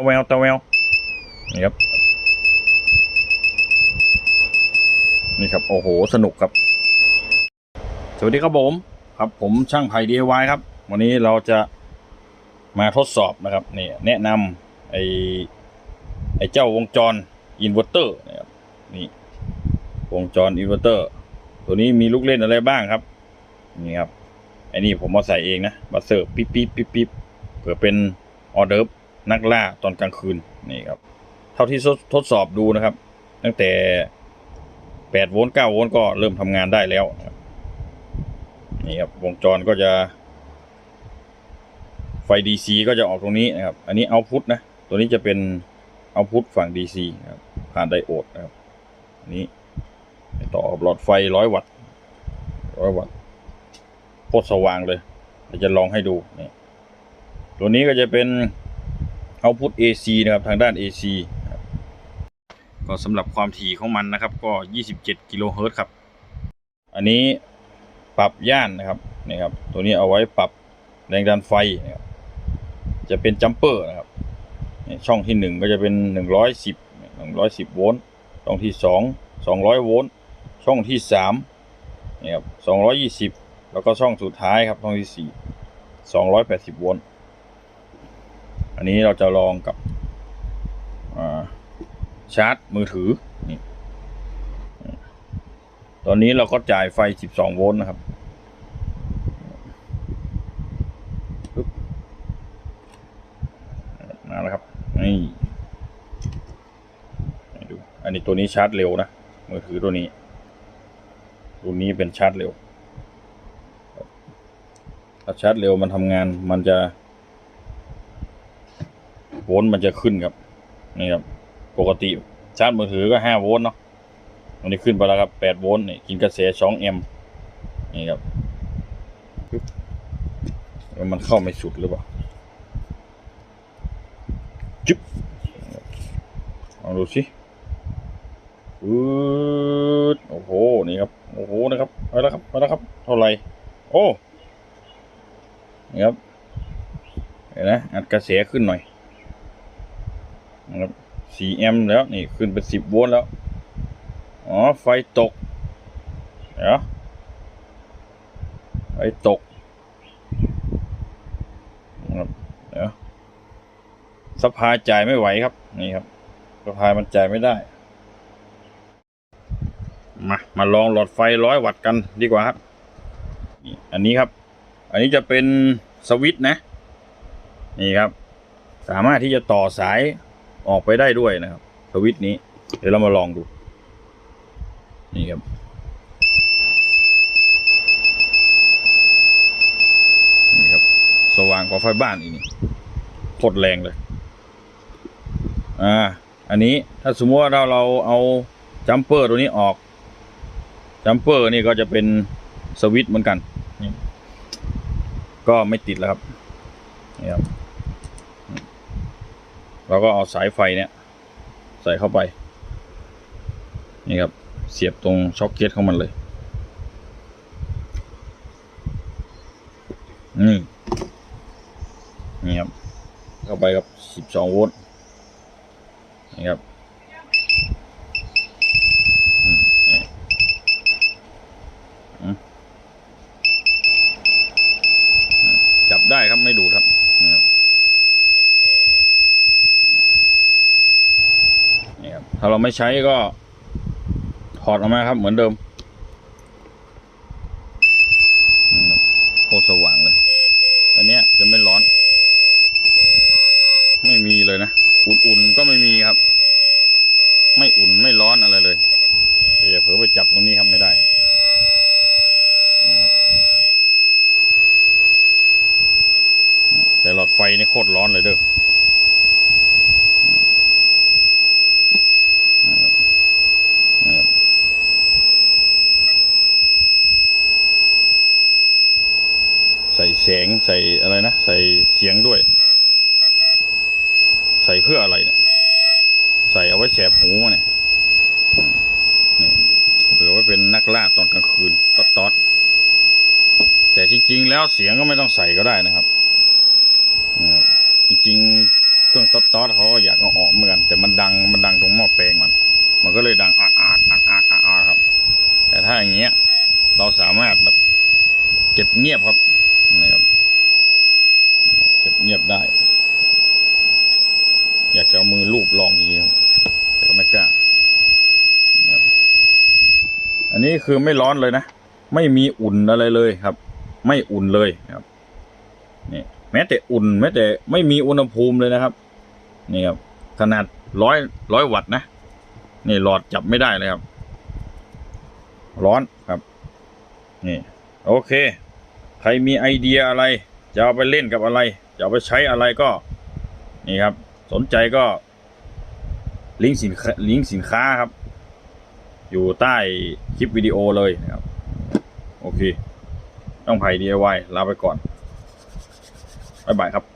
ตะแววตะแววนี่ครับ นี่ครับ โอ้โห สนุกครับ สวัสดีครับผม ครับ ผมช่างไผ่ DIY ครับ วันนี้เราจะมาทดสอบนะครับนี่แนะนำไอ้ไอ้เจ้าวงจรอินเวอร์เตอร์นะครับนี่วงจรอินเวอร์เตอร์ ตัวนี้มีลูกเล่นอะไรบ้างครับ นี่ครับไอ้นี่ผมมาใส่เองนะมาเสิร์ฟปิ๊บปิ๊บปิ๊บปิ๊บเผื่อเป็นออเดิร์ฟ นักล่าตอนกลางคืนนี่ครับ เท่าที่ทดสอบดูนะครับ ตั้งแต่8โวลต์9โวลต์ก็เริ่มทำงานได้แล้วนี่ครับวงจรก็จะ ไฟ DC ก็จะออกตรงนี้นะครับ อันนี้เอาพุทนะตัวนี้จะเป็นเอาพุทฝั่ง DC ครับผ่านไดโอดนะครับนนี้ต่อหลอดไฟร้อยวัตต์ร้อยวัตต์โคตรสว่างเลยเดี๋ยวจะลองให้ดูนี่ตัวนี้ก็จะเป็น เอาพุท AC นะครับทางด้าน AC ก็สำหรับความถี่ของมันนะครับ ก็ 27 กิโลเฮิรตซ์ครับ อันนี้ปรับย่านนะครับนี่ครับ ตัวนี้เอาไว้ปรับแรงดันไฟนะครับจะเป็นจัมเปอร์นะครับ ช่องที่หนึ่งก็จะเป็นหนึ่งร้อยสิบหนึ่งร้อยสิบโวลต์ช่องที่สองสองร้อยโวลต์ช่องที่สามนี่ครับสองร้อยยี่สิบแล้วก็ช่องสุดท้ายครับช่องที่สี่สองร้อยแปดสิบโวลต์ อันนี้เราจะลองกับชาร์จมือถือนี่ตอนนี้เราก็จ่ายไฟสิบสองโวลต์นะครับ มาแล้วครับ นี่ดู อันนี้ตัวนี้ชาร์จเร็วนะ มือถือตัวนี้ ตัวนี้เป็นชาร์จเร็วถ้าชาร์จเร็วมันทำงานมันจะ โวลต์มันจะขึ้นครับนี่ครับปกติชาร์จมือถือก็ห้าโวลต์เนาะอันนี้ขึ้นไปแล้วครับแปดโวลต์นี่กินกระแสสองแอมป์นี่ครับปึ๊บแล้วมันเข้าไม่สุดหรือเปล่าจึ๊บลองดูสิอืดโอ้โห นี่ครับ โอ้โห นะครับไปแล้วครับไปแล้วครับ เท่าไหร่ โอ้ นี่ครับ เห็นนะ อัดกระแสขึ้นหน่อย นะครับสี่แอมป์แล้วนี่ขึ้นเป็นสิบโวลต์แล้ว อ๋อ ไฟตก เดี๋ยว ไฟตกนะครับเดี๋ยวสภายจ่ายไม่ไหวครับ นี่ครับสภายมันจ่ายไม่ได้ มา มาลองหลอดไฟร้อยวัตต์กันดีกว่าครับนี่อันนี้ครับ อันนี้จะเป็นสวิตช์นะ นี่ครับ สามารถที่จะต่อสาย ออกไปได้ด้วยนะครับสวิตช์นี้ เดี๋ยวเรามาลองดู นี่ครับ นี่ครับ สว่างกว่าไฟบ้านอีกนี่โคตรแรงเลย อ่า อันนี้ถ้าสมมติว่าเราเราเอาจัมเปอร์ตัวนี้ออก จัมเปอร์นี่ก็จะเป็นสวิตช์เหมือนกันนี่ก็ไม่ติดแล้วครับนี่ครับ เราก็เอาสายไฟเนี่ยใส่เข้าไป นี่ครับ เสียบตรงช็อคเก็ตของมันเลยนี่นี่ครับ เข้าไปกับสิบสองโวลต์นี่ครับจับได้ครับไม่ดูดครับนี่ครับนี่ครับ ถ้าเราไม่ใช้ก็ถอดออกมาครับ เหมือนเดิมโคตรสว่างเลย อันเนี้ยจะไม่ร้อน ไม่มีเลยนะ อุ่นๆก็ไม่มีครับ ไม่อุ่นไม่ร้อนอะไรเลยอย่าเผลอไปจับตรงนี้ครับไม่ได้ครับแต่หลอดไฟนี่โคตรร้อนเลยเด้อ นี่ครับนี่ครับใส่แสงใส่อะไรนะ ใส่เสียงด้วย ใส่เพื่ออะไรเนี่ย ใส่เอาไว้แสบหูเนี่ยอืมนี่เผื่อไว้เป็นนักล่าตอนกลางคืนต๊อดต๊อดแต่จริงๆแล้วเสียงก็ไม่ต้องใส่ก็ได้นะครับนะครับจริงๆ เครื่องต๊อดต๊อดเขาก็อยากเอาออกเหมือนกันแต่มันดังมันดังตรงหม้อแปลงมัน มันก็เลยดังอาดอาดอาดอาดอาดครับ แต่ถ้าอย่างเงี้ย เราสามารถแบบเก็บเงียบครับนะครับเก็บเงียบได้ อยากจะเอามือลูบลองอย่างนี้ครับแต่ก็ไม่กล้านะครับอันนี้คือไม่ร้อนเลยนะ ไม่มีอุ่นอะไรเลยครับ ไม่อุ่นเลยครับ นี่แม้แต่อุ่นแม้แต่ไม่มีอุณหภูมิเลยนะครับ นี่ครับขนาดร้อยร้อยวัตต์นะนี่หลอดจับไม่ได้เลยครับ ร้อนครับนี่โอเค ใครมีไอเดียอะไร จะเอาไปเล่นกับอะไร จะเอาไปใช้อะไรก็ นี่ครับ สนใจก็ ลิงก์สินค้าลิงก์สินค้าครับ อยู่ใต้คลิปวิดีโอเลยนะครับ โอเค ต้องไผ่ DIY ลาไปก่อน บ๊ายบายครับ